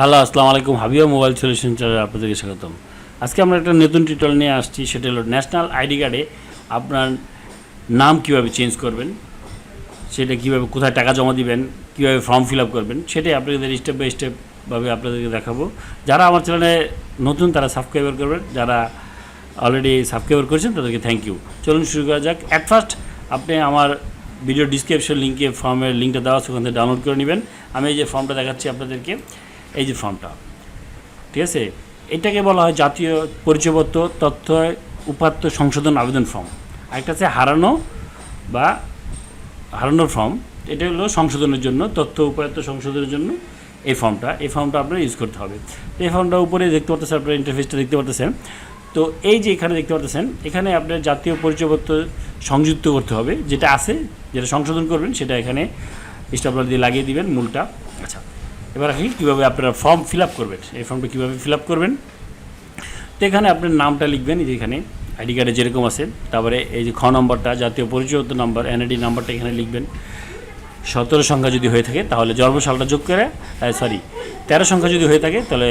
Hello, আসসালামু আলাইকুম। হাবিয়া mobile solution চ্যানেলে আপনাদেরকে স্বাগতম। আজকে আমরা একটা নতুন টিউটোরিয়াল নিয়ে আসছি, সেটা হলো ন্যাশনাল আইডি কার্ডে আপনার নাম কীভাবে চেঞ্জ করবেন, সেটা কীভাবে কোথায় টাকা জমা দিবেন, কীভাবে ফর্ম ফিল আপ করবেন, সেটাই আপনাদের স্টেপ বাই স্টেপভাবে আপনাদেরকে দেখাবো। যারা আমার চ্যানেলে নতুন, তারা সাবস্ক্রাইবার করবেন। যারা অলরেডি সাবস্ক্রাইবার করেছেন, তাদেরকে থ্যাংক ইউ চলুন শুরু করা যাক। অ্যাট ফার্স্ট আপনি আমার ভিডিও ডিসক্রিপশন লিঙ্কে ফর্মের লিঙ্কটা দেওয়া ওখান থেকে ডাউনলোড করে নেবেন। আমি এই যে ফর্মটা দেখাচ্ছি আপনাদেরকে। এই যে ফর্মটা, ঠিক আছে? এটাকে বলা হয় জাতীয় পরিচয়পত্র তথ্য উপাত্ত সংশোধন আবেদন ফর্ম। আরেকটা আছে হারানো বা হারানোর ফর্ম। এটা হলো সংশোধনের জন্য, তথ্য উপাত্ত সংশোধনের জন্য এই ফর্মটা। এই ফর্মটা আপনার ইউজ করতে হবে। তো এই ফর্মটা উপরে দেখতে পাচ্ছেন আপনার ইন্টারফেসটা দেখতে পাচ্ছেন তো এই যে এখানে দেখতে পাচ্ছেন এখানে আপনার জাতীয় পরিচয়পত্র সংযুক্ত করতে হবে, যেটা আছে, যেটা সংশোধন করবেন, সেটা এখানে স্টাপলার দিয়ে লাগিয়ে দিবেন মূলটা। এবার আসি কীভাবে আপনারা ফর্ম ফিল আপ করবেন? এই ফর্মটা কীভাবে ফিল আপ করবেন? তো এখানে আপনার নামটা লিখবেন, এই যে এখানে আইডি কার্ডে যেরকম আছে। তারপরে এই যে খ নম্বরটা, জাতীয় পরিচয়পত্র নাম্বার এনআইডি নাম্বারটা এখানে লিখবেন। সতেরো সংখ্যা যদি হয়ে থাকে, তাহলে জন্মসালটা যোগ করে সরি তেরো সংখ্যা যদি হয়ে থাকে, তাহলে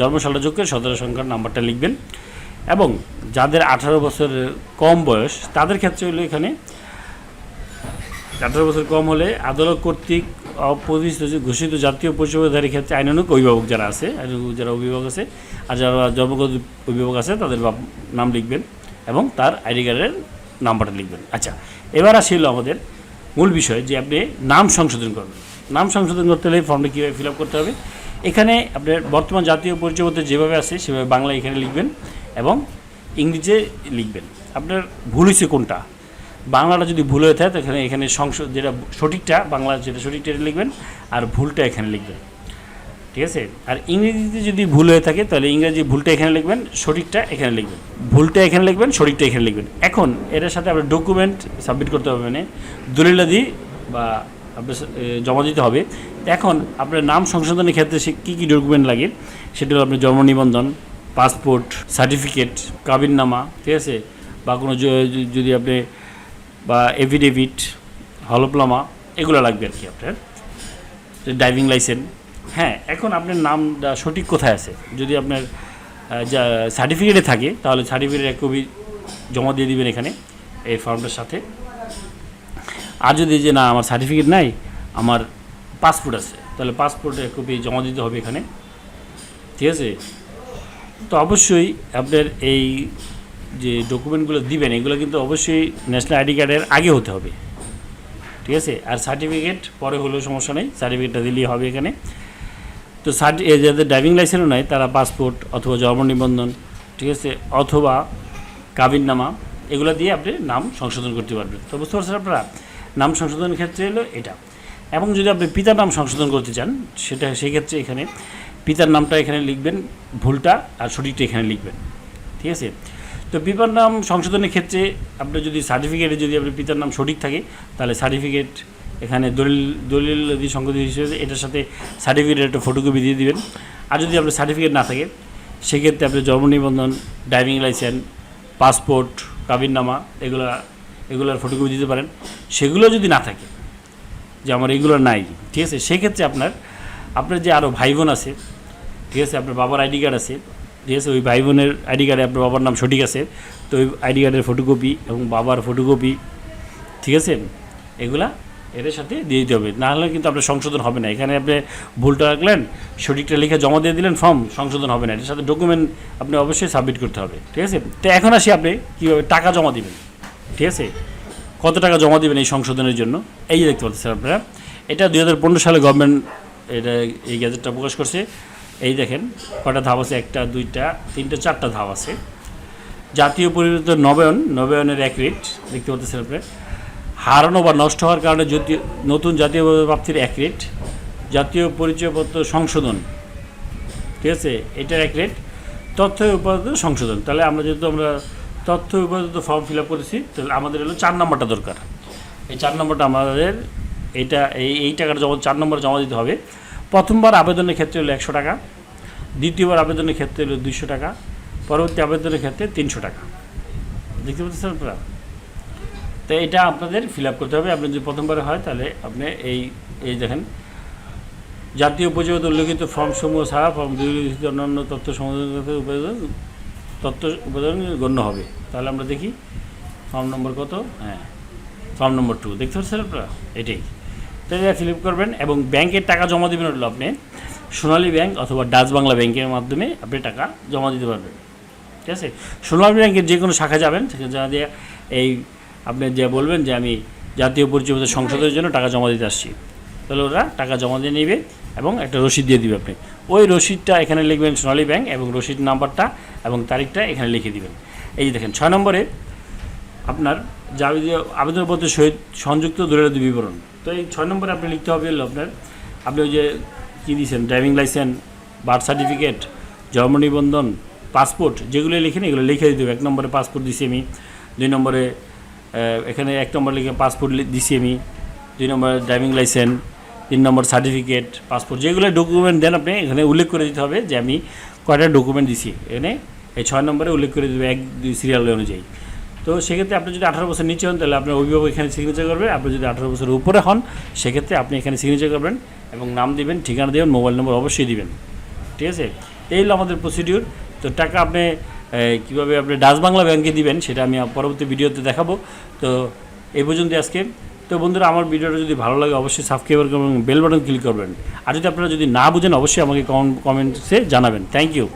জন্মসালটা যোগ করে সতেরো সংখ্যার নাম্বারটা লিখবেন। এবং যাদের আঠারো বছরের কম বয়স, তাদের ক্ষেত্রে হলো এখানে আঠারো বছর কম হলে আদালত কর্তৃক অপ্রতিষ্ঠিত যে ঘোষিত জাতীয় পরিষেবাধারীর ক্ষেত্রে আইনানুক অভিভাবক যারা আছে যারা অভিভাবক আছে, আর যারা জন্মগত অভিভাবক আছে, তাদের নাম লিখবেন এবং তার আইডি কার্ডের নাম্বারটা লিখবেন। আচ্ছা এবার আসিল আমাদের মূল বিষয় যে আপনি নাম সংশোধন করবেন। নাম সংশোধন করতে হলে ফর্মটা কীভাবে ফিল আপ করতে হবে? এখানে আপনার বর্তমান জাতীয় পরিচয়পত্র যেভাবে আছে, সেভাবে বাংলা এখানে লিখবেন এবং ইংরেজিতে লিখবেন। আপনার ভুল হয়েছে কোনটা? বাংলাটা যদি ভুল হয়ে থাকে, তাহলে এখানে সংশোধ যেটা সঠিকটা বাংলা যেটা সঠিকটা লিখবেন, আর ভুলটা এখানে লিখবেন। ঠিক আছে? আর ইংরেজিতে যদি ভুল হয়ে থাকে, তাহলে ইংরেজি ভুলটা এখানে লিখবেন, সঠিকটা এখানে লিখবেন। ভুলটা এখানে লিখবেন, সঠিকটা এখানে লিখবেন। এখন, এটার সাথে আপনার ডকুমেন্ট সাবমিট করতে হবে মানে দলিলাদি বা আপনার জমা দিতে হবে। এখন, আপনার নাম সংশোধনের ক্ষেত্রে সে কী কী ডকুমেন্ট লাগে? সেটা হলো আপনার জন্ম নিবন্ধন পাসপোর্ট সার্টিফিকেট কাবিননামা, ঠিক আছে? বা কোনো যদি আপনি বা এফিডেভিট, হলফনামা, এগুলো লাগবে আর কি আপনার। ড্রাইভিং লাইসেন্স হ্যাঁ এখন আপনার নামটা সঠিক কোথায় আছে? যদি আপনার যা সার্টিফিকেটে থাকে, তাহলে সার্টিফিকেটের এক কপি জমা দিয়ে দিবেন এখানে, এই ফর্মটার সাথে। আর যদি যে না, আমার সার্টিফিকেট নাই, আমার পাসপোর্ট আছে, তাহলে পাসপোর্টের কপি জমা দিতে হবে এখানে। ঠিক আছে? তো অবশ্যই আপনার এই যে ডকুমেন্টগুলো দিবেন, এগুলো কিন্তু অবশ্যই ন্যাশনাল আইডি কার্ডের আগে হতে হবে। ঠিক আছে? আর সার্টিফিকেট পরে হলেও সমস্যা নেই সার্টিফিকেটটা দিলেই হবে এখানে। তো সার্টি যাদের ড্রাইভিং লাইসেন্সও নাই, তারা পাসপোর্ট অথবা জন্ম নিবন্ধন, ঠিক আছে? অথবা কাবিননামা, এগুলো দিয়ে আপনি নাম সংশোধন করতে পারবেন। তো বুঝতে পারছেন আপনারা? নাম সংশোধনের ক্ষেত্রে হলো এটা। এবং যদি আপনি পিতার নাম সংশোধন করতে চান, সেটা সেক্ষেত্রে এখানে পিতার নামটা এখানে লিখবেন, ভুলটা আর সঠিকটা এখানে লিখবেন। ঠিক আছে? তো পিতার নাম সংশোধনের ক্ষেত্রে আপনার যদি সার্টিফিকেটে যদি আপনার পিতার নাম সঠিক থাকে, তাহলে সার্টিফিকেট এখানে দলিল দলিল যদি সংগঠিত হিসেবে এটার সাথে সার্টিফিকেটের একটা ফটোকপি দিয়ে দিবেন। আর যদি আপনার সার্টিফিকেট না থাকে, সেক্ষেত্রে আপনার জন্ম নিবন্ধন ড্রাইভিং লাইসেন্স পাসপোর্ট কাবিননামা এগুলো, এগুলোর ফটোকপি দিতে পারেন। সেগুলো যদি না থাকে, যে আমার এগুলো নাই, ঠিক আছে? সেক্ষেত্রে আপনার আপনার যে আরও ভাই বোন আছে, ঠিক আছে? আপনার বাবার আইডি কার্ড আছে ঠিক আছে, ওই ভাই বোনের আইডি কার্ডে আপনার বাবার নাম সঠিক আছে, তো ওই আইডি কার্ডের ফটোকপি এবং বাবার ফটোকপি ঠিক আছে? এগুলা এদের সাথে দিয়ে দিতে হবে। না হলে কিন্তু আপনার সংশোধন হবে না। এখানে আপনি ভুলটা রাখলেন, সঠিকটা লিখে জমা দিয়ে দিলেন, ফর্ম সংশোধন হবে না। এটার সাথে ডকুমেন্ট আপনি অবশ্যই সাবমিট করতে হবে, ঠিক আছে? তো এখন আসি আপনি, কীভাবে টাকা জমা দিবেন, ঠিক আছে? কত টাকা জমা দিবেন এই সংশোধনের জন্য? এই দেখতে পাচ্ছেন আপনারা, এটা দুই হাজার পনেরো সালে গভর্নমেন্ট এটা এই গ্যাজেটটা প্রকাশ করছে। এই দেখেন কটা ধাপ আছে? একটা, দুইটা, তিনটা, চারটা ধাপ আছে। জাতীয় পরিবর্তন নবায়ন, নবায়নের এক রেট, দেখতে পাচ্ছেন আপনি। হারানো বা নষ্ট হওয়ার কারণে নতুন জাতীয় প্রাপ্তির এক রেট, জাতীয় পরিচয়পত্র সংশোধন। ঠিক আছে? এটার এক রেট, তথ্য উপাত্ত সংশোধন। তাহলে আমরা যেহেতু আমরা তথ্য উপাত্ত ফর্ম ফিল আপ করেছি, তাহলে আমাদের হলো চার নম্বরটা দরকার। এই চার নম্বরটা আমাদের এইটা এই এই টাকাটা জমা চার নম্বর জমা দিতে হবে প্রথমবার আবেদনের ক্ষেত্রে হলো একশো টাকা, দ্বিতীয়বার আবেদনের ক্ষেত্রে হলো দুইশো টাকা, পরবর্তী আবেদনের ক্ষেত্রে তিনশো টাকা। দেখতে পাচ্ছেন আপনারা? তো এটা আপনাদের ফিল আপ করতে হবে। আপনি যদি প্রথমবারে হয় তাহলে আপনি এই এই দেখেন। জাতীয় পরিচয়তে উল্লেখিত ফর্মসমূহ ছাড়া ফর্ম দুই অন্যান্য তথ্য উপাদান তথ্য উপাদান গণ্য হবে। তাহলে আমরা দেখি। ফর্ম নম্বর কত? হ্যাঁ। ফর্ম নম্বর টু দেখতে পাচ্ছেন আপনারা? এটাই। এটা ফিল করবেন এবং ব্যাংকের টাকা জমা দেবেন হলো আপনি সোনালী ব্যাংক অথবা ডাচ বাংলা ব্যাংকের মাধ্যমে আপনি টাকা জমা দিতে পারবেন। ঠিক আছে? সোনালী ব্যাংকের যে কোনো শাখা যাবেন, সেখানে যা দিয়ে এই আপনি যে বলবেন যে আমি জাতীয় পরিচয়পত্র সংসদের জন্য টাকা জমা দিতে আসছি। তাহলে ওরা টাকা জমা দিয়ে নেবে এবং একটা রসিদ দিয়ে দিবে আপনি। ওই রসিদটা এখানে লিখবেন সোনালী ব্যাংক এবং রসিদ নাম্বারটা এবং তারিখটা এখানে লিখে দিবেন। এই যে দেখেন, ছয় নম্বরে আপনার যাবতীয় আবেদনপত্রের সহিত সংযুক্ত দলিল বিবরণ। তো এই ছয় নম্বরে আপনি লিখতে হবে আপনার, আপনি ওই যে কী দিয়েছেন ড্রাইভিং লাইসেন্স বার্থ সার্টিফিকেট জন্ম নিবন্ধন পাসপোর্ট যেগুলো লিখেন এগুলো লিখে দিতে হবে। এক নম্বরে পাসপোর্ট দিছি আমি, দুই নম্বরে এখানে এক নম্বর লিখে পাসপোর্ট দিছি আমি, দুই নম্বরে ড্রাইভিং লাইসেন্স তিন নম্বর সার্টিফিকেট পাসপোর্ট যেগুলো ডকুমেন্ট দেন আপনি, এখানে উল্লেখ করে দিতে হবে যে আমি কয়টা ডকুমেন্ট দিছি। এখানে এই ছয় নম্বরে উল্লেখ করে দেবে এক, দুই সিরিয়াল অনুযায়ী। তো সেক্ষেত্রে আপনি যদি আঠারো বছর নিচে হন, তাহলে আপনার অভিভাবক এখানে সিগনেচার করবে। আপনি যদি আঠারো বছর উপরে হন, সেক্ষেত্রে আপনি এখানে সিগনেচার করবেন এবং নাম দিবেন, ঠিকানা দেবেন মোবাইল নম্বর অবশ্যই দিবেন। ঠিক আছে? এই হলো আমাদের প্রসিডিউর তো টাকা আপনি কীভাবে আপনি ডাচ বাংলা ব্যাংকে দিবেন, সেটা আমি পরবর্তী ভিডিওতে দেখাবো। তো এই পর্যন্ত আজকে। তো বন্ধুরা, আমার ভিডিওটা যদি ভালো লাগে, অবশ্যই সাবস্ক্রাইব করবেন বেল বাটন ক্লিক করবেন। আর যদি আপনারা যদি না বুঝেন, অবশ্যই আমাকে কমেন্টসে জানাবেন। Thank you